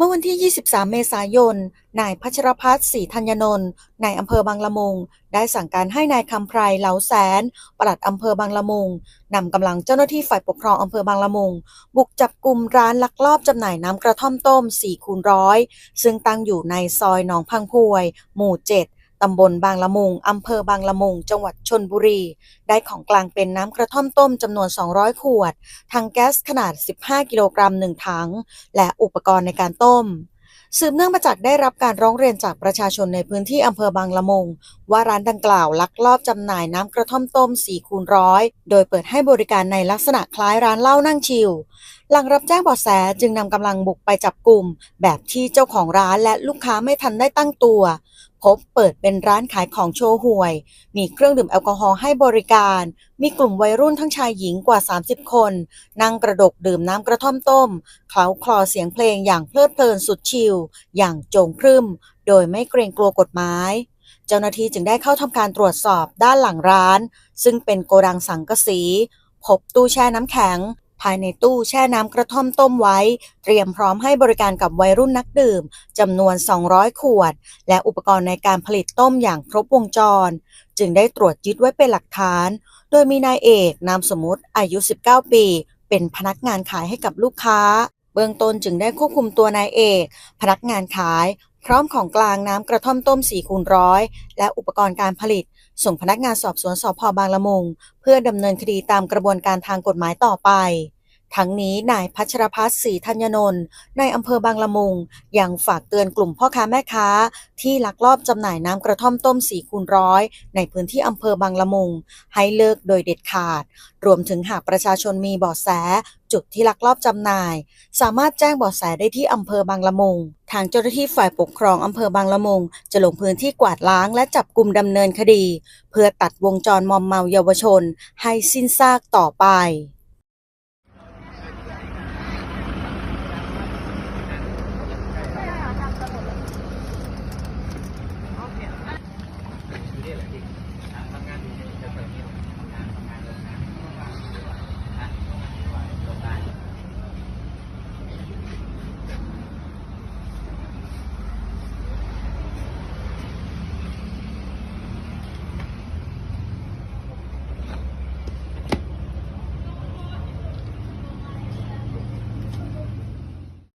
เมื่อวันที่ 23 เมษายน นายพัชรพัฒน์ศรีธัญนนท์นายอำเภอบางละมุง ได้สั่งการให้นายคำไพรเหลาแสน ปลัดอำเภอบางละมุงนำกำลังเจ้าหน้าที่ฝ่ายปกครองอำเภอบางละมุง บุกจับกลุ่มร้านลักลอบจำหน่ายน้ำกระท่อมต้ม4คูณร้อยซึ่งตั้งอยู่ในซอยหนองพังพวย หมู่ 7 ตำบลบางละมุง อำเภอบางละมุง จังหวัดชนบุรี ได้ของกลางเป็นน้ำกระท่อมต้มจำนวน 200 ขวด ถังแก๊สขนาด 15 กิโลกรัม1ถัง และอุปกรณ์ในการต้ม สืบเนื่องมาจากได้รับการร้องเรียนจากประชาชนในพื้นที่อำเภอบางละมุง ว่าร้านดังกล่าวลักลอบจำหน่ายน้ำกระท่อมต้ม4คูณร้อยโดยเปิดให้บริการในลักษณะคล้ายร้านเหล้านั่งชิลหลังรับแจ้งเบาะแสจึงนำกำลังบุกไปจับกลุ่ม แบบที่เจ้าของร้านและลูกค้าไม่ทันได้ตั้งตัว พบเปิดเป็นร้านขายของโชว์หวย มีเครื่องดื่มแอลกอฮอล์ให้บริการ มีกลุ่มวัยรุ่นทั้งชายหญิงกว่า 30 คน นั่งกระดกดื่มน้ำกระท่อมต้ม เคล้าคลอเสียงเพลงอย่างเพลิดเพลินสุดชิล อย่างโจงครึมโดยไม่เกรงกลัวกฎหมาย เจ้าหน้าที่จึงได้เข้าทำการตรวจสอบด้านหลังร้าน ซึ่งเป็นโกดังสังกะสี พบตู้แช่น้ำแข็ง ภายในตู้แช่น้ำกระท่อมต้มไว้ เตรียมพร้อมให้บริการกับวัยรุ่นนักดื่มจำนวน 200 ขวด และอุปกรณ์ในการผลิตต้มอย่างครบวงจร จึงได้ตรวจยึดไว้เป็นหลักฐาน โดยมีนายเอกนามสมมุติอายุ 19 ปี เป็นพนักงานขายให้กับลูกค้า เบื้องต้นจึงได้ควบคุมตัวนายเอก พนักงานขาย พร้อมของกลางน้ำกระท่อมต้ม4คูณร้อยและอุปกรณ์การผลิต ส่งพนักงานสอบสวนสพบางละมุง เพื่อดำเนินคดีตามกระบวนการทางกฎหมายต่อไป ทั้งนี้นายพัชรพัฒน์ศรีธัญนนท์ในอำเภอบางละมุง ยังฝากเตือนกลุ่มพ่อค้าแม่ค้า ที่ลักลอบจำหน่ายน้ำกระท่อมต้ม4คูณร้อยในพื้นที่อำเภอบางละมุง ให้เลิกโดยเด็ดขาด รวมถึงหากประชาชนมีเบาะแส จุดที่ลักลอบจำหน่าย สามารถแจ้งเบาะแสได้ที่อำเภอบางละมุง ทางเจ้าหน้าที่ฝ่ายปกครองอำเภอบางละมุง จะลงพื้นที่กวาดล้างและจับกลุ่มดำเนินคดี เพื่อตัดวงจรมอมเมาเยาวชน ให้สิ้นซากต่อไป